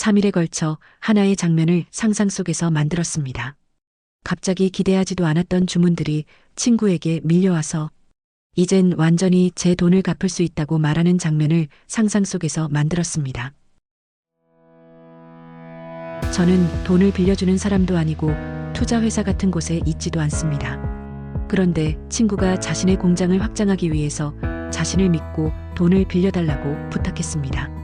3일에 걸쳐 하나의 장면을 상상 속에서 만들었습니다. 갑자기 기대하지도 않았던 주문들이 친구에게 밀려와서 이젠 완전히 제 돈을 갚을 수 있다고 말하는 장면을 상상 속에서 만들었습니다. 저는 돈을 빌려주는 사람도 아니고 투자 회사 같은 곳에 있지도 않습니다. 그런데 친구가 자신의 공장을 확장하기 위해서 자신을 믿고 돈을 빌려달라고 부탁했습니다.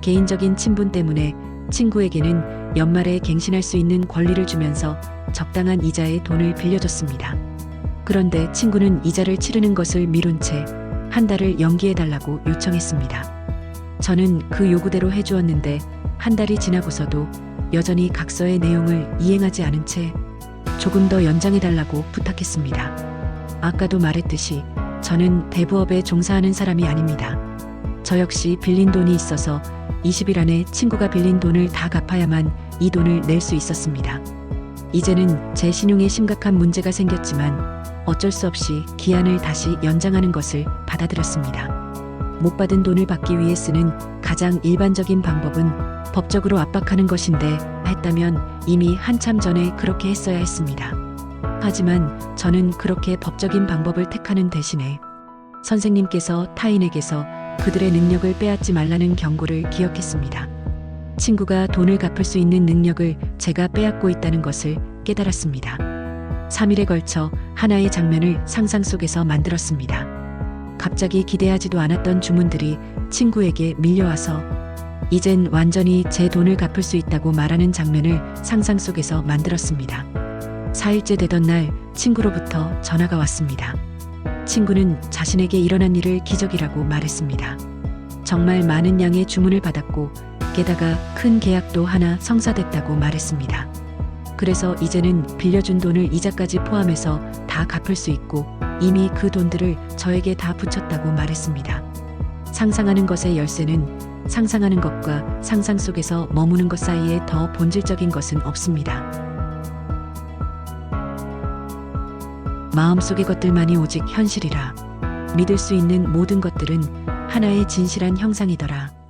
개인적인 친분 때문에 친구에게는 연말에 갱신할 수 있는 권리를 주면서 적당한 이자에 돈을 빌려줬습니다. 그런데 친구는 이자를 치르는 것을 미룬 채 한 달을 연기해달라고 요청했습니다. 저는 그 요구대로 해주었는데 한 달이 지나고서도 여전히 각서의 내용을 이행하지 않은 채 조금 더 연장해달라고 부탁했습니다. 아까도 말했듯이 저는 대부업에 종사하는 사람이 아닙니다. 저 역시 빌린 돈이 있어서 20일 안에 친구가 빌린 돈을 다 갚아야만 이 돈을 낼 수 있었습니다. 이제는 제 신용에 심각한 문제가 생겼지만 어쩔 수 없이 기한을 다시 연장하는 것을 받아들였습니다. 못 받은 돈을 받기 위해 쓰는 가장 일반적인 방법은 법적으로 압박하는 것인데 했다면 이미 한참 전에 그렇게 했어야 했습니다. 하지만 저는 그렇게 법적인 방법을 택하는 대신에 선생님께서 타인에게서 그들의 능력을 빼앗지 말라는 경고를 기억했습니다. 친구가 돈을 갚을 수 있는 능력을 제가 빼앗고 있다는 것을 깨달았습니다. 3일에 걸쳐 하나의 장면을 상상 속에서 만들었습니다. 갑자기 기대하지도 않았던 주문들이 친구에게 밀려와서 이젠 완전히 제 돈을 갚을 수 있다고 말하는 장면을 상상 속에서 만들었습니다. 4일째 되던 날 친구로부터 전화가 왔습니다. 친구는 자신에게 일어난 일을 기적이라고 말했습니다. 정말 많은 양의 주문을 받았고 게다가 큰 계약도 하나 성사됐다고 말했습니다. 그래서 이제는 빌려준 돈을 이자까지 포함해서 다 갚을 수 있고 이미 그 돈들을 저에게 다 붙였다고 말했습니다. 상상하는 것의 열쇠는 상상하는 것과 상상 속에서 머무는 것 사이에 더 본질적인 것은 없습니다. 마음속의 것들만이 오직 현실이라 믿을 수 있는 모든 것들은 하나의 진실한 형상이더라.